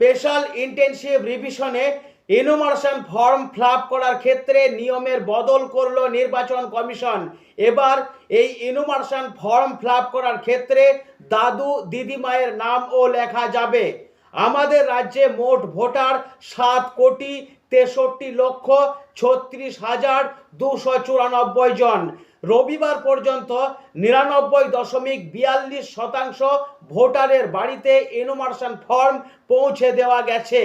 Special intensive রিভিশনে enumeration form ফ্লাপ করার ক্ষেত্রে নিয়মের বদল করল নির্বাচন কমিশন। এবার এই ইনোমার্শন ফর্ম ফ্লাপ করার ক্ষেত্রে দাদু দিদিমায়ের নামও লেখা যাবে। আমাদের রাজ্যে মোট ভোটার সাত কোটি তেষট্টি লক্ষ ছত্রিশ হাজার দুশো চুরানব্বই জন। রবিবার পর্যন্ত নিরানব্বই দশমিক বিয়াল্লিশ শতাংশ ভোটারের বাড়িতে ইনুমার্শন ফর্ম পৌঁছে দেওয়া গেছে।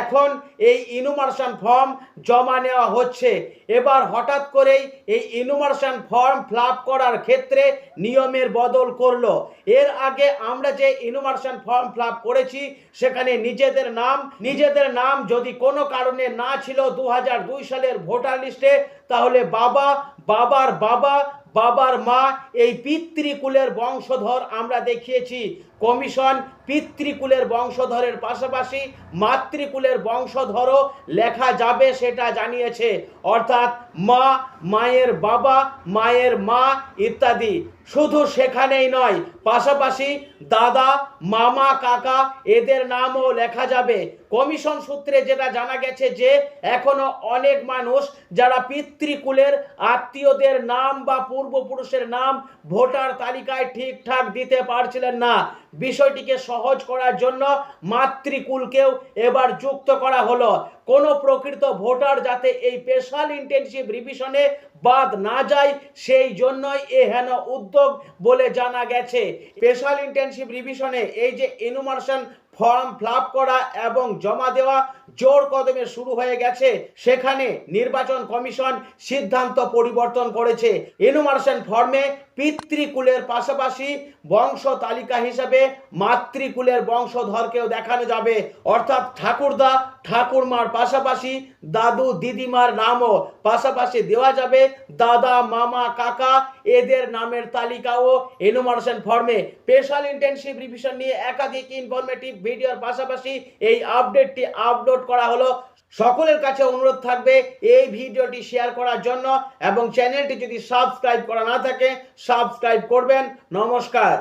এখন এই ইনুমার্শন ফর্ম জমা নেওয়া হচ্ছে। এবার হঠাৎ করেই এই ইনুমার্শন ফর্ম ফ্লাপ করার ক্ষেত্রে নিয়মের বদল করল। এর আগে আমরা যে ইনুমার্শন ফর্ম ফ্লাপ করেছি, সেখানে নিজেদের নাম নিজেদের নাম যদি কোনো কারণে না ছিল দু সালের ভোটার লিস্টে, তাহলে বাবা, বাবার বাবা বাবার মা, এই পিতৃকুলের বংশধর আমরা দেখিয়েছি। কমিশন পিতৃকুলের বংশধরের পাশাপাশি মাতৃকুলের বংশধরও লেখা যাবে সেটা জানিয়েছে। অর্থাৎ মা, মায়ের বাবা, মায়ের মা ইত্যাদি। শুধু সেখানেই নয়, পাশাপাশি দাদা, মামা, কাকা এদের নামও লেখা যাবে। কমিশন সূত্রে যেটা জানা গেছে যে, এখনও অনেক মানুষ যারা পিতৃকুলের আত্মীয়দের নাম বা পূর্বপুরুষের নাম ভোটার তালিকায় ঠিকঠাক দিতে পারছিলেন না। বিষয়টিকে সহজ করার জন্য মাতৃকুলকেও এবার যুক্ত করা হলো। কোনো প্রকৃত ভোটার যাতে এই স্পেশাল ইন্টেনসিভ রিভিশনে বাদ না যায়, সেই জন্যই এ হেন উদ্যোগ বলে জানা গেছে। স্পেশাল ইন্টেনসিভ রিভিশনে এই যে ইনুমার্শন ফর্ম ফ্লাপ করা এবং জমা দেওয়া জোর কদমে শুরু হয়ে গেছে। সেখানে নির্বাচন কমিশন সিদ্ধান্ত পরিবর্তন করেছে। এনুমারেশন ফর্মে পিতৃকুলের পাশাপাশি বংশ তালিকা হিসাবে মাতৃকুলের বংশধরকেও দেখানো যাবে। অর্থাৎ ঠাকুরদা ঠাকুরমার পাশাপাশি দাদু দিদিমার নামও পাশাপাশি দেওয়া যাবে। দাদা, মামা, কাকা এদের নামের তালিকাও এনুমারেশন ফর্মে স্পেশাল ইন্টেনসিভ রিভিশন নিয়ে একাধিক ইনফরমেটিভ ভিডিওর পাশাপাশি এই আপডেটটি আপলোড করা হলো। সকলের কাছে অনুরোধ থাকবে এই ভিডিওটি শেয়ার করার জন্য এবং চ্যানেলটি যদি সাবস্ক্রাইব করা না থাকে সাবস্ক্রাইব করবেন। নমস্কার।